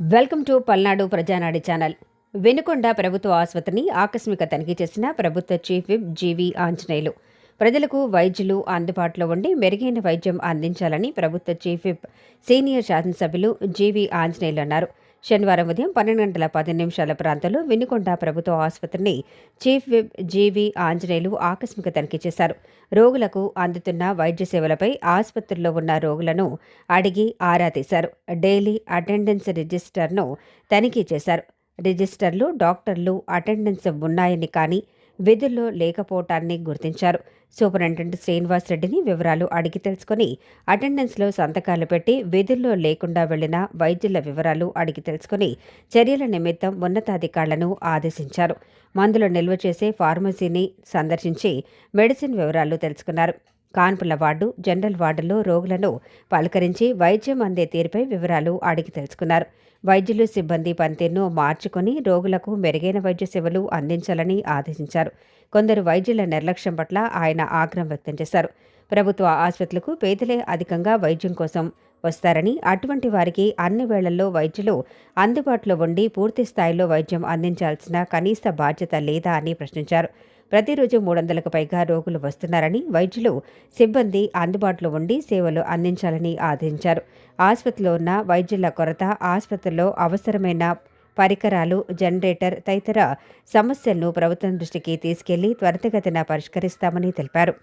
Welcome to Palnadu Prajanadi channel. Vinukonda ప్రభుత్వ ఆసుపత్రిని ఆకస్మిక తనిఖీ చేసిన ప్రభుత్వ చీఫ్ విప్ జీవి ఆంజనేయులు. ప్రజలకు వైద్యులు అందుబాటులో ఉండి మెరుగైన వైద్యం అందించాలని ప్రభుత్వ చీఫ్ విప్ సీనియర్ శాసనసభ్యులు జీవి ఆంజనేయులు అన్నారు. శనివారం ఉదయం పన్నెండు గంటల పది నిమిషాల ప్రాంతంలో వినుకొండ ప్రభుత్వ ఆసుపత్రిని చీఫ్ విప్ జీవి ఆంజనేయులు ఆకస్మిక తనిఖీ చేశారు. రోగులకు అందుతున్న వైద్య సేవలపై ఆసుపత్రిలో ఉన్న రోగులను అడిగి ఆరా తీశారు. డైలీ అటెండెన్స్ రిజిస్టర్ను తనిఖీ చేశారు. రిజిస్టర్లు డాక్టర్లు అటెండెన్స్ ఉన్నాయని కానీ విధుల్లో లేకపోవటాన్ని గుర్తించారు. సూపరింటెండెంట్ శ్రీనివాస్ రెడ్డిని వివరాలు అడిగి తెలుసుకుని అటెండెన్స్లో సంతకాలు పెట్టి విధుల్లో లేకుండా వెళ్ళిన వైద్యుల వివరాలు అడిగి తెలుసుకుని చర్యల నిమిత్తం ఉన్నతాధికారులను ఆదేశించారు. మందులు నిల్వ చేసే ఫార్మసీని సందర్శించి మెడిసిన్ వివరాలు తెలుసుకున్నారు. కాన్పుల వార్డు జనరల్ వార్డులో రోగులను పలకరించి వైద్యం అందే తీరుపై వివరాలు అడిగి తెలుసుకున్నారు. వైద్యులు సిబ్బంది పనితీరును మార్చుకొని రోగులకు మెరుగైన వైద్య సేవలు అందించాలని ఆదేశించారు. కొందరు వైద్యుల నిర్లక్ష్యం పట్ల ఆయన ఆగ్రహం వ్యక్తం చేశారు. ప్రభుత్వ ఆసుపత్రులకు పేదలే అధికంగా వైద్యం కోసం వస్తారని అటువంటి వారికి అన్ని వేళల్లో వైద్యులు అందుబాటులో ఉండి పూర్తి స్థాయిలో వైద్యం అందించాల్సిన కనీస బాధ్యత లేదా అని ప్రశ్నించారు. ప్రతిరోజు మూడు వందలకు పైగా రోగులు వస్తున్నారని వైద్యులు సిబ్బంది అందుబాటులో ఉండి సేవలు అందించాలని ఆదేశించారు. ఆసుపత్రిలో ఉన్న వైద్యుల కొరత ఆసుపత్రిలో అవసరమైన పరికరాలు జనరేటర్ తదితర సమస్యలను ప్రభుత్వం దృష్టికి తీసుకెళ్ళి త్వరితగతిన పరిష్కరిస్తామని తెలిపారు.